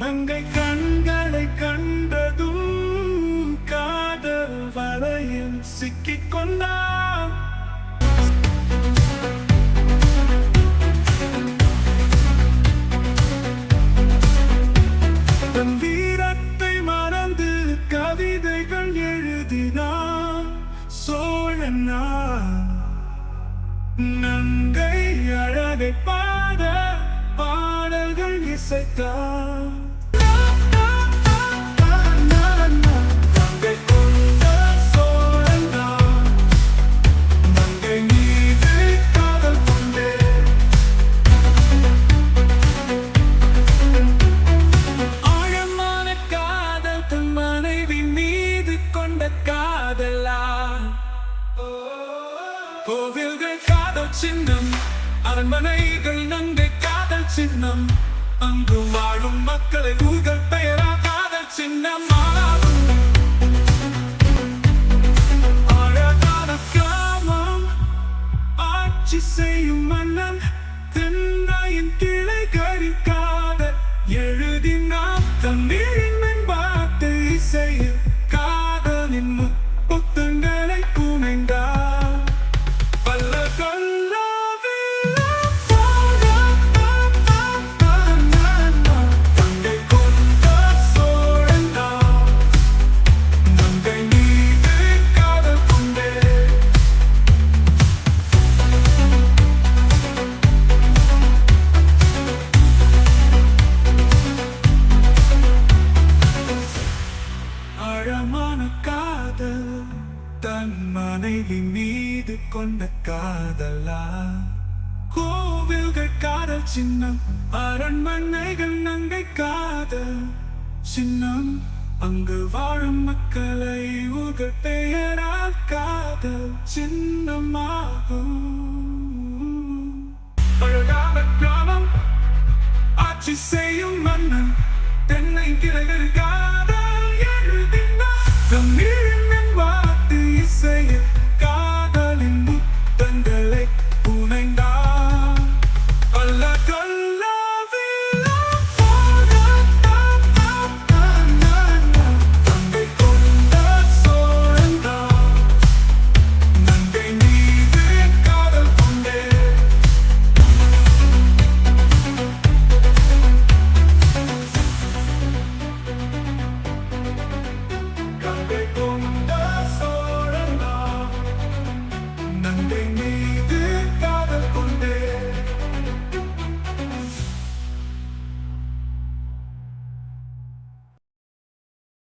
நங்கை கண்களை கண்டதும் காதல் வலையில் சிக்கிக் கொண்டான். எழுதினான் சோழனா? நங்கை அழகை பாட பாடல்கள் இசைத்தான் கோவில்கள் காதல் சின்னம் அரண்மனைகள் நங்கை காதல் சின்னம். அங்கு வாழும் மக்களை ஊர்கள் பெயரா காதல் சின்னம். அழகான கிராமம் ஆட்சி செய்யும் மன்னன் ஆழமான காதல் தன் மனைவி மீது கொண்ட காதலா? கோவில்கள் காதல் சின்னம் அரண்மனைகள் நங்கை காதல் சின்னம். அங்கு வாழும் மக்களை ஊர்கள் பெயரால் காதல் சின்னமாகும். அழகான கிராமம் ஆட்சி செய்யும் மன்னன் தென்னை கிழக்கு காதல் எழுதி the music.